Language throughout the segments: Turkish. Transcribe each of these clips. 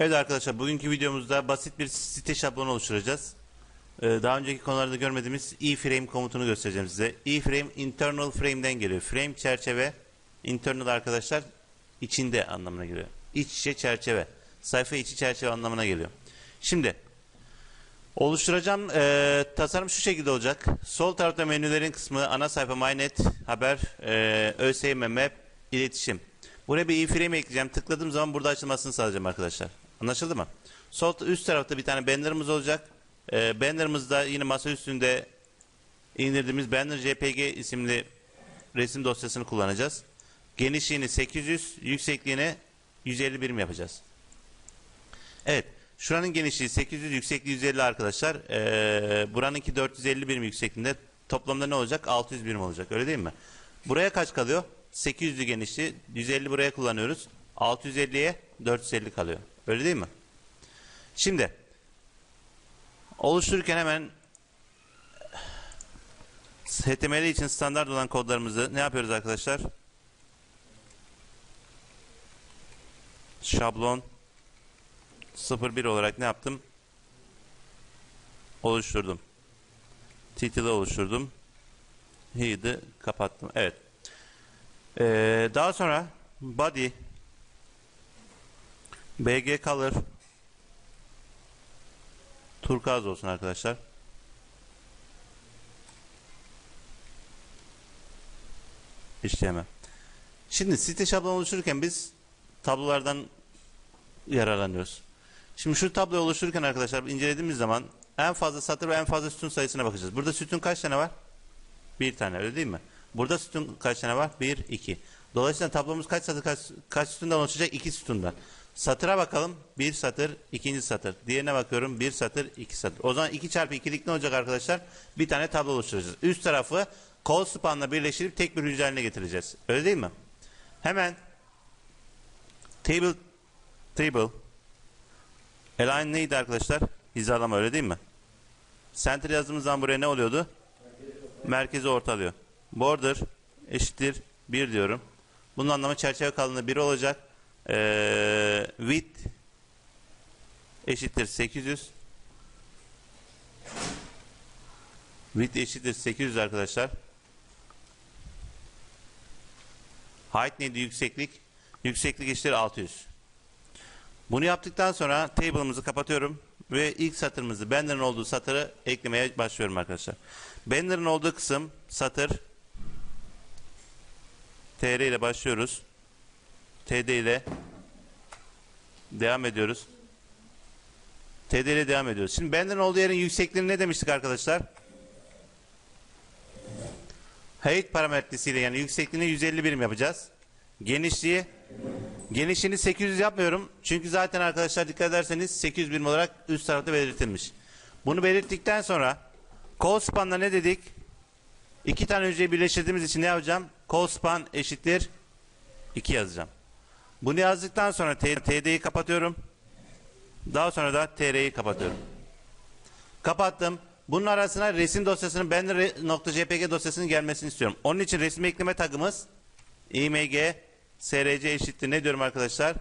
Evet arkadaşlar bugünkü videomuzda basit bir site şablonu oluşturacağız. Ee, daha önceki konularda görmediğimiz iframe komutunu göstereceğim size. iframe internal frame'den geliyor. Frame çerçeve, internal arkadaşlar içinde anlamına geliyor. İç içe çerçeve. Sayfa içi çerçeve anlamına geliyor. Şimdi oluşturacağım e, tasarım şu şekilde olacak. Sol tarafta menülerin kısmı ana sayfa MyNet, haber, e, ÖSYM, Map, iletişim. Buraya bir iframe ekleyeceğim. Tıkladığım zaman burada açılmasını sağlayacağım arkadaşlar. Anlaşıldı mı? Sol üst tarafta bir tane bannerımız olacak. E, bannerımızda yine masa üstünde indirdiğimiz Banner JPG isimli resim dosyasını kullanacağız. Genişliğini 800, yüksekliğini 150 birim yapacağız. Evet. Şuranın genişliği 800, yüksekliği 150 arkadaşlar. Ee, buranınki 450 birim yüksekliğinde. Toplamda ne olacak? 600 birim olacak. Öyle değil mi? Buraya kaç kalıyor? 800'lü genişliği. 150 buraya kullanıyoruz. 650'ye 450 kalıyor. Öyle değil mi? Şimdi oluştururken hemen HTML için standart olan kodlarımızı ne yapıyoruz arkadaşlar? Şablon 01 olarak ne yaptım? Oluşturdum. Title'ı oluşturdum. Head'ı kapattım. Evet. Ee, daha sonra body BG color turkuaz olsun arkadaşlar. İşleme. Şimdi site şablonu oluştururken biz tablolardan yararlanıyoruz. Şimdi şu tabloyu oluştururken arkadaşlar incelediğimiz zaman en fazla satır ve en fazla sütun sayısına bakacağız. Burada sütun kaç tane var? Bir tane öyle değil mi? Burada sütun kaç tane var? Bir, iki. Dolayısıyla tablomuz kaç satır kaç, kaç sütundan oluşacak? İki sütundan. Satıra bakalım. Bir satır, ikinci satır. Diğerine bakıyorum. Bir satır, iki satır. O zaman iki çarpı ikilik ne olacak arkadaşlar? Bir tane tablo oluşturacağız. Üst tarafı kol spanla birleştirip tek bir hücre haline getireceğiz. Öyle değil mi? Hemen table table Align neydi arkadaşlar? Hizalama öyle değil mi? Center yazdığımız zaman buraya ne oluyordu? Merkezi ortalıyor. Border eşittir 1 diyorum. Bunun anlamı çerçeve kalınlığı 1 olacak. Ee, width eşittir 800. Width eşittir 800 arkadaşlar. Height neydi? Yükseklik. Yükseklik eşittir 600. Bunu yaptıktan sonra table'ımızı kapatıyorum ve ilk satırımızı banner'ın olduğu satırı eklemeye başlıyorum arkadaşlar. Banner'ın olduğu kısım satır tr ile başlıyoruz. td ile devam ediyoruz. td ile devam ediyoruz. Şimdi banner'ın olduğu yerin yüksekliğini ne demiştik arkadaşlar? Height parametresiyle yani yüksekliğini 150 birim yapacağız. Genişliği Genişliğini 800 yapmıyorum. Çünkü zaten arkadaşlar dikkat ederseniz 800 birim olarak üst tarafta belirtilmiş. Bunu belirttikten sonra call span'la ne dedik? İki tane hücreyi birleştirdiğimiz için ne yapacağım? Call span eşittir 2 yazacağım. Bunu yazdıktan sonra td'yi kapatıyorum. Daha sonra da tr'yi kapatıyorum. Kapattım. Bunun arasına resim dosyasının banner.jpg dosyasının gelmesini istiyorum. Onun için resim ekleme tagımız img src eşittir ne diyorum arkadaşlar?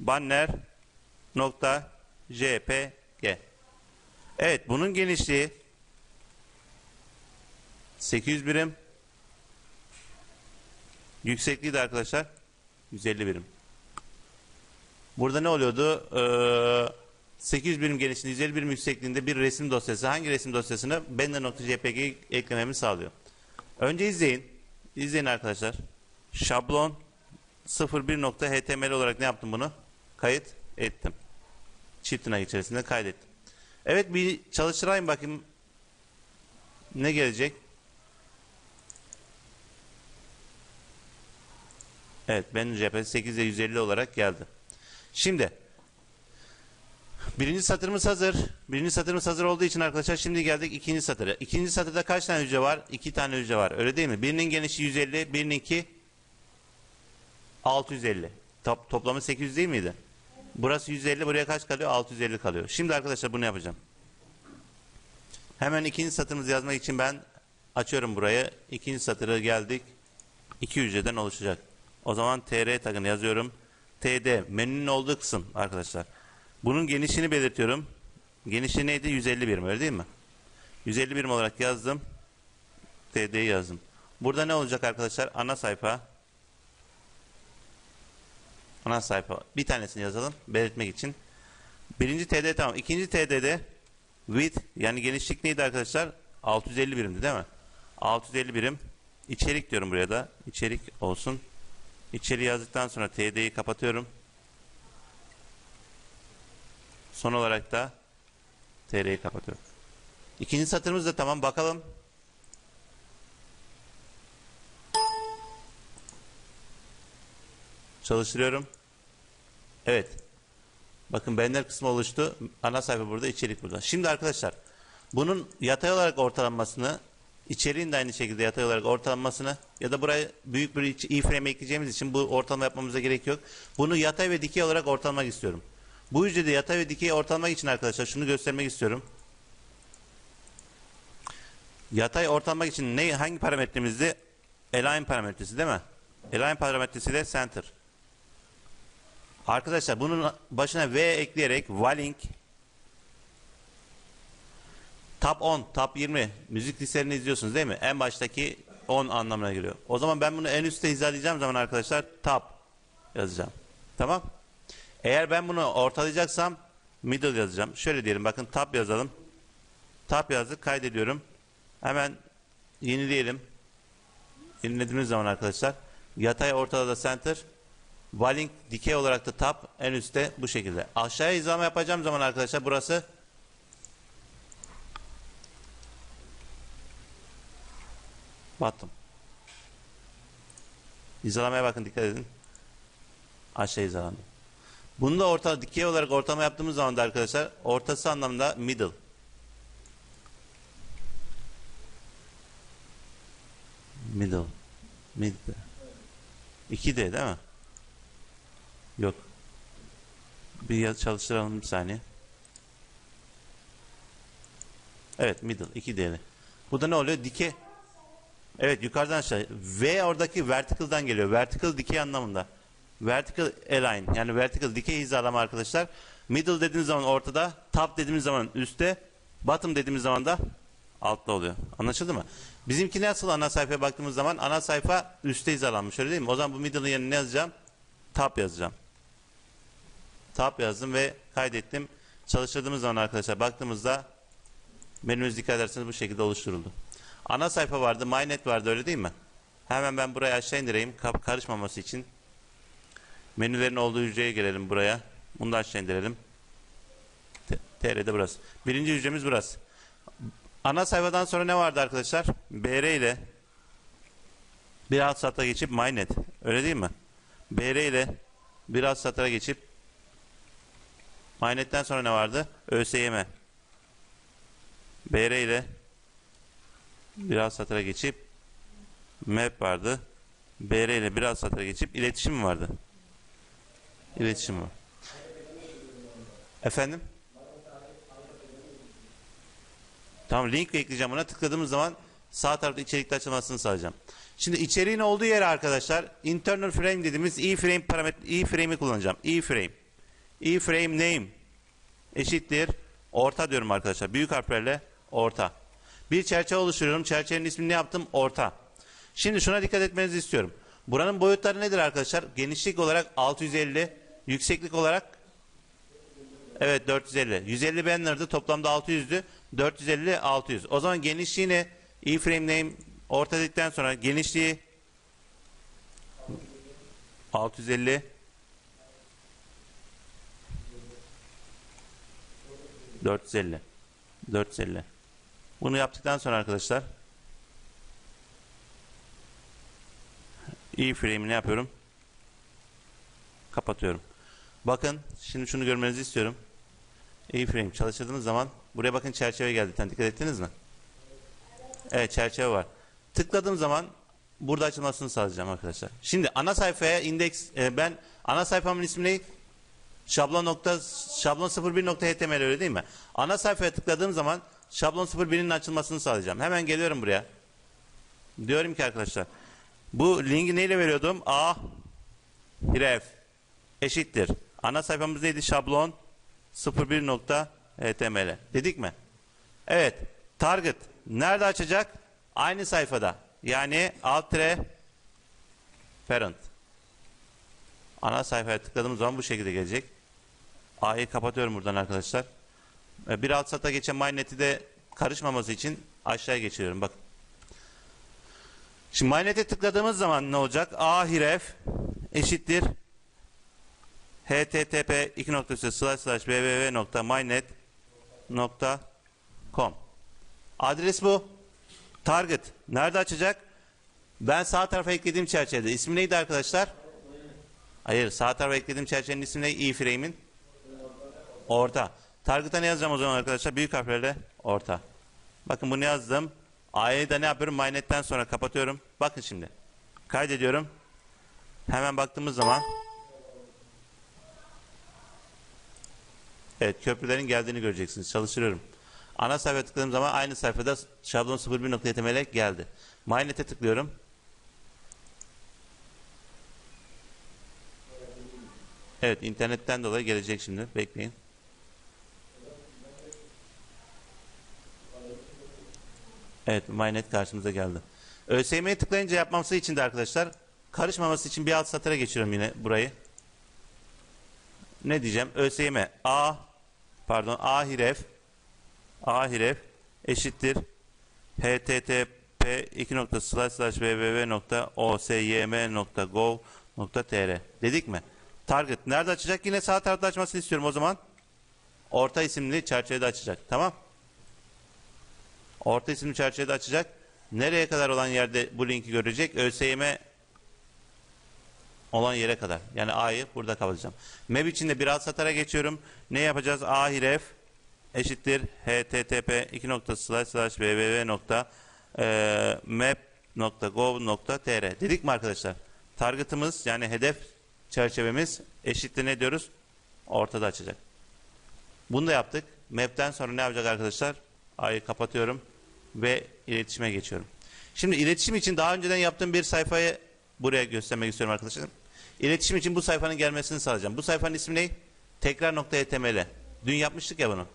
Banner nokta jpg. Evet bunun genişliği 800 birim. Yüksekliği de arkadaşlar 150 birim. Burada ne oluyordu? Ee, 800 birim genişliğinde 150 birim yüksekliğinde bir resim dosyası. Hangi resim dosyasını? Banner.jpg eklememi sağlıyor. Önce izleyin. İzleyin arkadaşlar. Şablon 01.html olarak ne yaptım bunu? Kayıt ettim. Çift tırnak içerisinde kaydettim. Evet bir çalıştırayım bakayım. Ne gelecek? Evet benim cephesi 8 ile 150 olarak geldi. Şimdi birinci satırımız hazır. Birinci satırımız hazır olduğu için arkadaşlar şimdi geldik ikinci satıra. İkinci satırda kaç tane hücre var? İki tane hücre var. Öyle değil mi? Birinin genişliği 150, birininki 650. Top, toplamı 800 değil miydi? Burası 150, buraya kaç kalıyor? 650 kalıyor. Şimdi arkadaşlar bunu yapacağım. Hemen ikinci satırımızı yazmak için ben açıyorum burayı. İkinci satırı geldik. İki hücreden oluşacak. O zaman tr tagını yazıyorum. td menünün olduğu kısım arkadaşlar. Bunun genişliğini belirtiyorum. Genişliği neydi? 150 birim öyle değil mi? 150 birim olarak yazdım. TD'yi yazdım. Burada ne olacak arkadaşlar? Ana sayfa. Ana sayfa. Bir tanesini yazalım belirtmek için. Birinci TD tamam. İkinci TD'de width yani genişlik neydi arkadaşlar? 650 birimdi değil mi? 650 birim. İçerik diyorum buraya da. İçerik olsun. İçeri yazdıktan sonra TD'yi kapatıyorum. Son olarak da TR'yi kapatıyorum. İkinci satırımız da tamam. Bakalım. Çalıştırıyorum. Evet. Bakın benler kısmı oluştu. Ana sayfa burada, içerik burada. Şimdi arkadaşlar bunun yatay olarak ortalanmasını içeriğin de aynı şekilde yatay olarak ortalanmasını ya da buraya büyük bir iframe ekleyeceğimiz için bu ortalama yapmamıza gerek yok. Bunu yatay ve dikey olarak ortalamak istiyorum. Bu hücrede yatay ve dikey ortalamak için arkadaşlar şunu göstermek istiyorum. Yatay ortalamak için ne hangi parametremizdi? Align parametresi değil mi? Align parametresi de center. Arkadaşlar bunun başına V ekleyerek Valink Top 10, Top 20 müzik listelerini izliyorsunuz değil mi? En baştaki 10 anlamına geliyor. O zaman ben bunu en üstte hizalayacağım zaman arkadaşlar Top yazacağım. Tamam? Eğer ben bunu ortalayacaksam middle yazacağım. Şöyle diyelim bakın Top yazalım. Top yazdık kaydediyorum. Hemen yenileyelim. Yenilediğimiz zaman arkadaşlar yatay ortada da center Valink dikey olarak da top en üstte bu şekilde. Aşağıya hizalama yapacağım zaman arkadaşlar burası bottom. Hizalamaya bakın dikkat edin. Aşağı hizalandı. Bunu da orta dikey olarak ortalama yaptığımız zaman da arkadaşlar ortası anlamda middle. Middle. Middle. 2D değil mi? Yok. Bir çalıştıralım bir saniye. Evet middle 2 değeri. Bu da ne oluyor? Dike. Evet yukarıdan aşağı. V oradaki vertical'dan geliyor. Vertical dikey anlamında. Vertical align yani vertical dikey hizalama arkadaşlar. Middle dediğimiz zaman ortada, top dediğimiz zaman üstte, bottom dediğimiz zaman da altta oluyor. Anlaşıldı mı? Bizimki nasıl ana sayfaya baktığımız zaman ana sayfa üstte hizalanmış öyle değil mi? O zaman bu middle'ın yerine ne yazacağım? Top yazacağım. Tab yazdım ve kaydettim. Çalıştırdığımız zaman arkadaşlar baktığımızda menümüz dikkat ederseniz bu şekilde oluşturuldu. Ana sayfa vardı, MyNet vardı öyle değil mi? Hemen ben buraya aşağı indireyim karışmaması için. Menülerin olduğu hücreye gelelim buraya. Bunu da aşağı indirelim. TR'de burası. Birinci hücremiz burası. Ana sayfadan sonra ne vardı arkadaşlar? BR ile bir alt satıra geçip MyNet. Öyle değil mi? BR ile bir alt satıra geçip MyNet'ten sonra ne vardı? ÖSYM. BR ile biraz satıra geçip map vardı. BR ile biraz satıra geçip iletişim vardı. İletişim var. Efendim? Tamam link ekleyeceğim buna. Tıkladığımız zaman sağ tarafta içerikte açılmasını sağlayacağım. Şimdi içeriğin olduğu yere arkadaşlar internal frame dediğimiz iframe parametre iframe'i kullanacağım. iframe. iframe name eşittir orta diyorum arkadaşlar. Büyük harflerle orta. Bir çerçeve oluşturuyorum. Çerçevenin ismini ne yaptım? Orta. Şimdi şuna dikkat etmenizi istiyorum. Buranın boyutları nedir arkadaşlar? Genişlik olarak 650, yükseklik olarak Evet 450. 150 banner'dı. Toplamda 600'dü. 450 600. O zaman genişliğini iframe name orta dedikten sonra genişliği 650 450 450 Bunu yaptıktan sonra arkadaşlar iframe'i ne yapıyorum? Kapatıyorum. Bakın şimdi şunu görmenizi istiyorum. iframe çalıştırdığınız zaman buraya bakın çerçeve geldi. Dikkat ettiniz mi? Evet çerçeve var. Tıkladığım zaman burada açılmasını sağlayacağım arkadaşlar. Şimdi ana sayfaya indeks e, ben ana sayfamın ismi ne? Şablon nokta şablon 01.html öyle değil mi? Ana sayfaya tıkladığım zaman şablon 01'in açılmasını sağlayacağım. Hemen geliyorum buraya. Diyorum ki arkadaşlar bu linki neyle veriyordum? A ref eşittir. Ana sayfamız neydi? Şablon 01.html. Dedik mi? Evet. Target nerede açacak? Aynı sayfada. Yani alt tire parent. Ana sayfaya tıkladığımız zaman bu şekilde gelecek. A'yı kapatıyorum buradan arkadaşlar. E, Bir alt sata geçen MyNet'i de karışmaması için aşağıya geçiriyorum. Bakın. Şimdi MyNet'e tıkladığımız zaman ne olacak? A hiref eşittir http www.mynet.com Adres bu. Target. Nerede açacak? Ben sağ tarafa eklediğim çerçevede. İsmi neydi arkadaşlar? Hayır. Sağ tarafa eklediğim çerçevenin ismi ne? iframe'in Orta. Target'a ne yazacağım o zaman arkadaşlar? Büyük harflerle orta. Bakın bunu yazdım. A'yı da ne yapıyorum? MyNet'ten sonra kapatıyorum. Bakın şimdi. Kaydediyorum. Hemen baktığımız zaman Evet köprülerin geldiğini göreceksiniz. Çalıştırıyorum. Ana sayfaya tıkladığım zaman aynı sayfada şablon 01.html geldi. MyNet'e tıklıyorum. Evet internetten dolayı gelecek şimdi. Bekleyin. Evet MyNet karşımıza geldi. ÖSYM'ye tıklayınca yapmaması için de arkadaşlar karışmaması için bir alt satıra geçiyorum yine burayı. Ne diyeceğim? ÖSYM A pardon A hiref A hiref eşittir http www.osym.gov.tr dedik mi? Target nerede açacak? Yine sağ tarafta açmasını istiyorum o zaman. Orta isimli çerçevede açacak. Tamam? Orta isimli çerçevede açacak. Nereye kadar olan yerde bu linki görecek? ÖSYM olan yere kadar. Yani A'yı burada kapatacağım. Map içinde bir alt satıra geçiyorum. Ne yapacağız? A hiref eşittir http www.map.gov.tr dedik mi arkadaşlar? Target'ımız yani hedef çerçevemiz eşittir ne diyoruz? Ortada açacak. Bunu da yaptık. Map'ten sonra ne yapacak arkadaşlar? A'yı kapatıyorum ve iletişime geçiyorum. Şimdi iletişim için daha önceden yaptığım bir sayfayı buraya göstermek istiyorum arkadaşlar. İletişim için bu sayfanın gelmesini sağlayacağım. Bu sayfanın ismi ne? Tekrar.html. Dün yapmıştık ya bunu.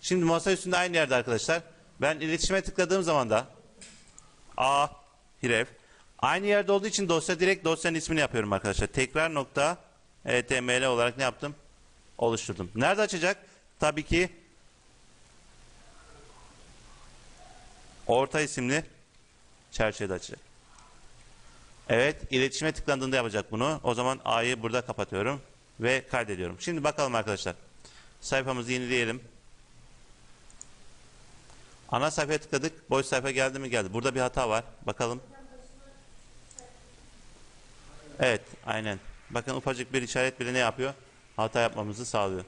Şimdi masa üstünde aynı yerde arkadaşlar. Ben iletişime tıkladığım zaman da A hiref aynı yerde olduğu için dosya direkt dosyanın ismini yapıyorum arkadaşlar. Tekrar.html olarak ne yaptım? Oluşturdum. Nerede açacak? Tabii ki orta isimli çerçevede açacak. Evet, iletişime tıklandığında yapacak bunu. O zaman A'yı burada kapatıyorum ve kaydediyorum. Şimdi bakalım arkadaşlar. Sayfamızı yenileyelim. Ana sayfaya tıkladık. Boş sayfa geldi mi geldi. Burada bir hata var. Bakalım. Evet, aynen. Bakın ufacık bir işaret bile ne yapıyor? Hata yapmamızı sağlıyor.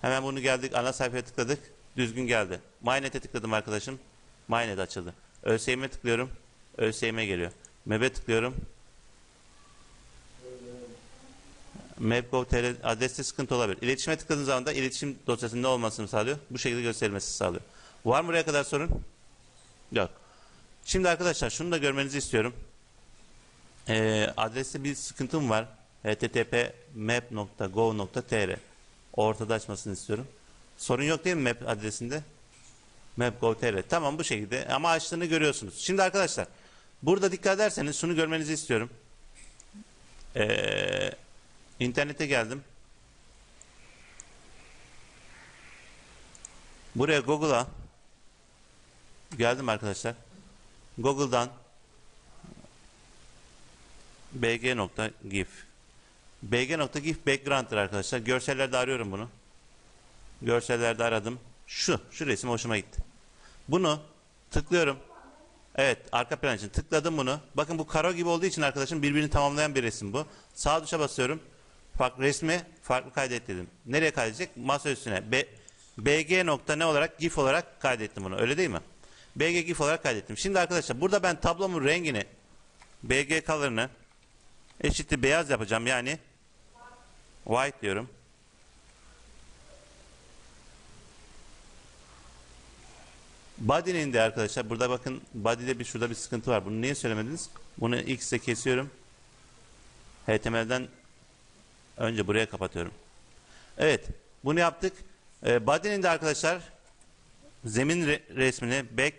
Hemen bunu geldik. Ana sayfaya tıkladık. Düzgün geldi. MyNet'e tıkladım arkadaşım. MyNet açıldı. ÖSYM'e tıklıyorum. ÖSYM geliyor. Map'e tıklıyorum. Map.gov.tr adreste sıkıntı olabilir. İletişime tıkladığınız zaman da iletişim dosyasının ne olmasını sağlıyor. Bu şekilde gösterilmesi sağlıyor. Var mı buraya kadar sorun? Yok. Şimdi arkadaşlar şunu da görmenizi istiyorum. Ee, adreste bir sıkıntım var. http map.gov.tr Ortada açmasını istiyorum. Sorun yok değil mi map adresinde? Map.gov.tr Tamam bu şekilde ama açtığını görüyorsunuz. Şimdi arkadaşlar burada dikkat ederseniz şunu görmenizi istiyorum. Ee, internete geldim. Buraya Google'a geldim arkadaşlar. Google'dan bg.gif bg.gif background'dır arkadaşlar. Görsellerde arıyorum bunu. Görsellerde aradım. Şu, şu resim hoşuma gitti. Bunu tıklıyorum. Evet, arka plan için tıkladım bunu. Bakın bu karo gibi olduğu için arkadaşım birbirini tamamlayan bir resim bu. Sağ tuşa basıyorum. Farklı resmi farklı kaydet dedim. Nereye kaydedecek? Masa üstüne. B, bg nokta ne olarak? GIF olarak kaydettim bunu. Öyle değil mi? BG GIF olarak kaydettim. Şimdi arkadaşlar burada ben tablomun rengini BG color'ını eşitli beyaz yapacağım. Yani white diyorum. Body'nin de arkadaşlar burada bakın body'de bir şurada bir sıkıntı var. Bunu niye söylemediniz? Bunu x'e kesiyorum. HTML'den önce buraya kapatıyorum. Evet. Bunu yaptık. E, body'nin de arkadaşlar zemin re- resmini back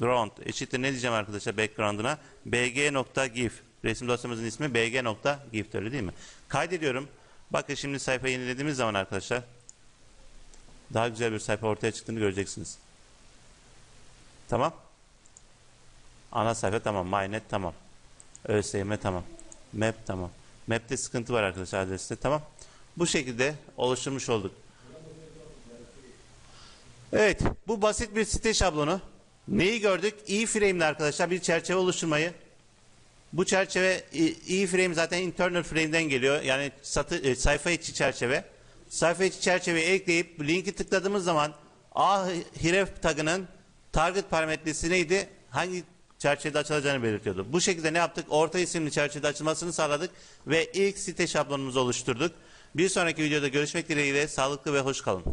ground eşittir ne diyeceğim arkadaşlar background'una bg.gif resim dosyamızın ismi bg.gif öyle değil mi? Kaydediyorum. Bakın şimdi sayfayı yenilediğimiz zaman arkadaşlar daha güzel bir sayfa ortaya çıktığını göreceksiniz. Tamam. Ana sayfa tamam. MyNet tamam. ÖSYM tamam. Map tamam. Map'te sıkıntı var arkadaşlar adreste tamam. Bu şekilde oluşturmuş olduk. Evet, bu basit bir site şablonu. Neyi gördük? E-frame'le arkadaşlar bir çerçeve oluşturmayı. Bu çerçeve e-frame zaten internal frame'den geliyor. Yani satı, e, sayfa içi çerçeve. Sayfa içi çerçeveyi ekleyip linki tıkladığımız zaman A href tagının target parametresi neydi? Hangi çerçevede açılacağını belirtiyordu. Bu şekilde ne yaptık? Orta isimli çerçevede açılmasını sağladık ve ilk site şablonumuzu oluşturduk. Bir sonraki videoda görüşmek dileğiyle sağlıklı ve hoş kalın.